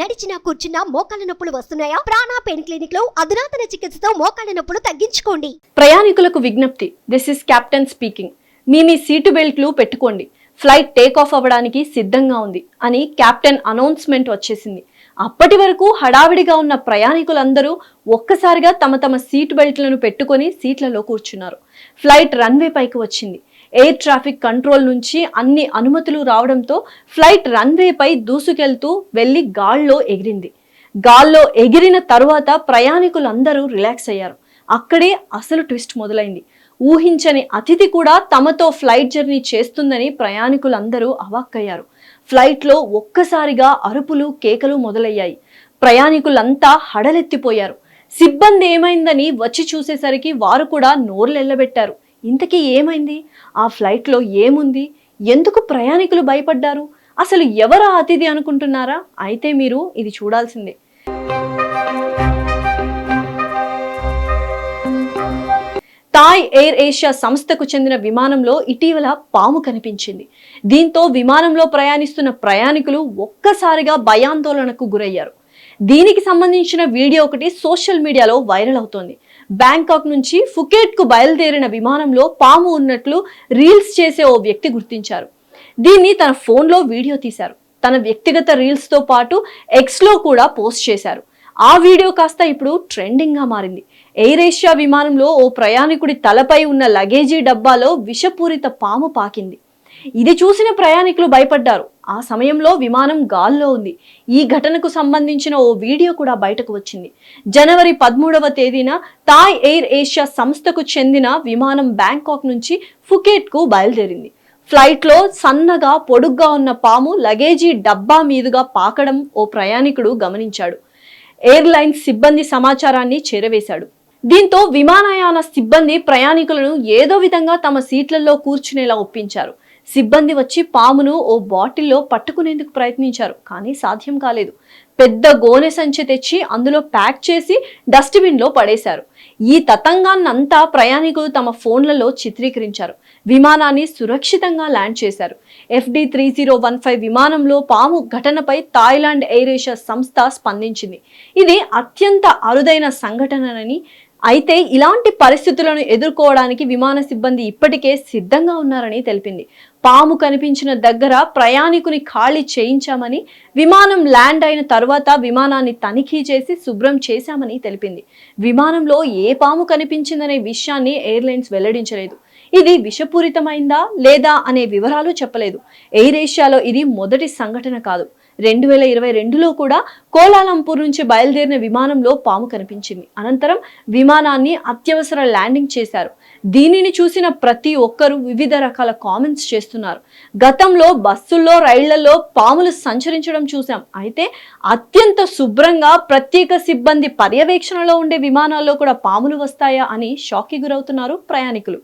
నడిచినా కూర్చున్నా మోకాళ్ళ నొప్పులు వస్తున్నాయా? ప్రాణా పెయిన్ క్లినిక్లో అధునాతన చికిత్సతో మోకాళ్ళ నొప్పులు తగ్గించుకోండి. ప్రయాణికులకు విజ్ఞప్తి దిస్ ఇస్ కెప్టెన్ స్పీకింగ్ మీ మీ సీటు బెల్ట్లు పెట్టుకోండి. ఫ్లైట్ టేక్ ఆఫ్ అవ్వడానికి సిద్ధంగా ఉంది అని కెప్టెన్ అనౌన్స్మెంట్ వచ్చేసింది. అప్పటి వరకు హడావిడిగా ఉన్న ప్రయాణికులందరూ ఒక్కసారిగా తమ తమ సీట్ బెల్ట్లను పెట్టుకొని సీట్లలో కూర్చున్నారు. ఫ్లైట్ రన్వే పైకి వచ్చింది. ఎయిర్ ట్రాఫిక్ కంట్రోల్ నుంచి అన్ని అనుమతులు రావడంతో ఫ్లైట్ రన్వేపై దూసుకెళ్తూ వెళ్ళి గాల్లో ఎగిరింది. గాల్లో ఎగిరిన తర్వాత ప్రయాణికులందరూ రిలాక్స్ అయ్యారు. అక్కడే అసలు ట్విస్ట్ మొదలైంది. ఊహించని అతిథి కూడా తమతో ఫ్లైట్ జర్నీ చేస్తుందని ప్రయాణికులందరూ అవాక్కయ్యారు. ఫ్లైట్లో ఒక్కసారిగా అరుపులు కేకలు మొదలయ్యాయి. ప్రయాణికులంతా హడలెత్తిపోయారు. సిబ్బంది ఏమైందని వచ్చి చూసేసరికి వారు కూడా నోర్లెల్లబెట్టారు ఇంతకీ ఏమైంది? ఆ ఫ్లైట్లో ఏముంది? ఎందుకు ప్రయాణికులు భయపడ్డారు? అసలు ఎవరా అతిథి అనుకుంటున్నారా? అయితే మీరు ఇది చూడాల్సిందే. థాయ్ ఎయిర్ ఏషియా సంస్థకు చెందిన విమానంలో ఇటీవల పాము కనిపించింది. దీంతో విమానంలో ప్రయాణిస్తున్న ప్రయాణికులు ఒక్కసారిగా భయాందోళనకు గురయ్యారు. దీనికి సంబంధించిన వీడియో ఒకటి సోషల్ మీడియాలో వైరల్ అవుతోంది. బ్యాంకాక్ నుంచి ఫుకేట్కు బయలుదేరిన విమానంలో పాము ఉన్నట్లు రీల్స్ చేసే ఓ వ్యక్తి గుర్తించారు. దీన్ని తన ఫోన్లో వీడియో తీశారు. తన వ్యక్తిగత రీల్స్తో పాటు ఎక్స్లో కూడా పోస్ట్ చేశారు. ఆ వీడియో కాస్త ఇప్పుడు ట్రెండింగ్గా మారింది. ఎయిర్ ఏషియా విమానంలో ఓ ప్రయాణికుడి తలపై ఉన్న లగేజీ డబ్బాలో విషపూరిత పాము పాకింది. ఇది చూసిన ప్రయాణికులు భయపడ్డారు. ఆ సమయంలో విమానం గాల్లో ఉంది. ఈ ఘటనకు సంబంధించిన ఓ వీడియో కూడా బయటకు వచ్చింది. జనవరి పదమూడవ తేదీన థాయ్ ఎయిర్ ఏషియా సంస్థకు చెందిన విమానం బ్యాంకాక్ నుంచి ఫుకేట్కు బయలుదేరింది. ఫ్లైట్లో సన్నగా పొడుగ్గా ఉన్న పాము లగేజీ డబ్బా మీదుగా పాకడం ఓ ప్రయాణికుడు గమనించాడు. ఎయిర్లైన్స్ సిబ్బంది సమాచారాన్ని చేరవేశాడు. దీంతో విమానయాన సిబ్బంది ప్రయాణికులను ఏదో విధంగా తమ సీట్లలో కూర్చునేలా ఒప్పించారు. సిబ్బంది వచ్చి పామును ఓ బాటిల్లో పట్టుకునేందుకు ప్రయత్నించారు కానీ సాధ్యం కాలేదు. పెద్ద గోనె సంచి తెచ్చి అందులో ప్యాక్ చేసి డస్ట్బిన్లో పడేశారు. ఈ తతంగాన్నంతా ప్రయాణికులు తమ ఫోన్లలో చిత్రీకరించారు. విమానాన్ని సురక్షితంగా ల్యాండ్ చేశారు. FD three zero one five విమానంలో పాము ఘటనపై థాయిలాండ్ ఎయిరేషియా సంస్థ స్పందించింది. ఇది అత్యంత అరుదైన సంఘటనని అయితే ఇలాంటి పరిస్థితులను ఎదుర్కోవడానికి విమాన సిబ్బంది ఇప్పటికే సిద్ధంగా ఉన్నారని తెలిపింది. పాము కనిపించిన దగ్గర ప్రయాణికుని ఖాళీ చేయించామని విమానం ల్యాండ్ అయిన తర్వాత విమానాన్ని తనిఖీ చేసి శుభ్రం చేశామని తెలిపింది. విమానంలో ఏ పాము కనిపించిందనే విషయాన్ని ఎయిర్లైన్స్ వెల్లడించలేదు. ఇది విషపూరితమైందా లేదా అనే వివరాలు చెప్పలేదు. ఎయిర్ ఏషియాలో ఇది మొదటి సంఘటన కాదు. రెండు వేల ఇరవై రెండులో కూడా కోలాలంపూర్ నుంచి బయలుదేరిన విమానంలో పాము కనిపించింది. అనంతరం విమానాన్ని అత్యవసర ల్యాండింగ్ చేశారు. దీనిని చూసిన ప్రతి ఒక్కరూ వివిధ రకాల కామెంట్స్ చేస్తున్నారు. గతంలో బస్సుల్లో రైళ్ళలో పాములు సంచరించడం చూసాం అయితే అత్యంత శుభ్రంగా ప్రత్యేక సిబ్బంది పర్యవేక్షణలో ఉండే విమానాల్లో కూడా పాములు వస్తాయా అని షాక్కి గురవుతున్నారు ప్రయాణికులు.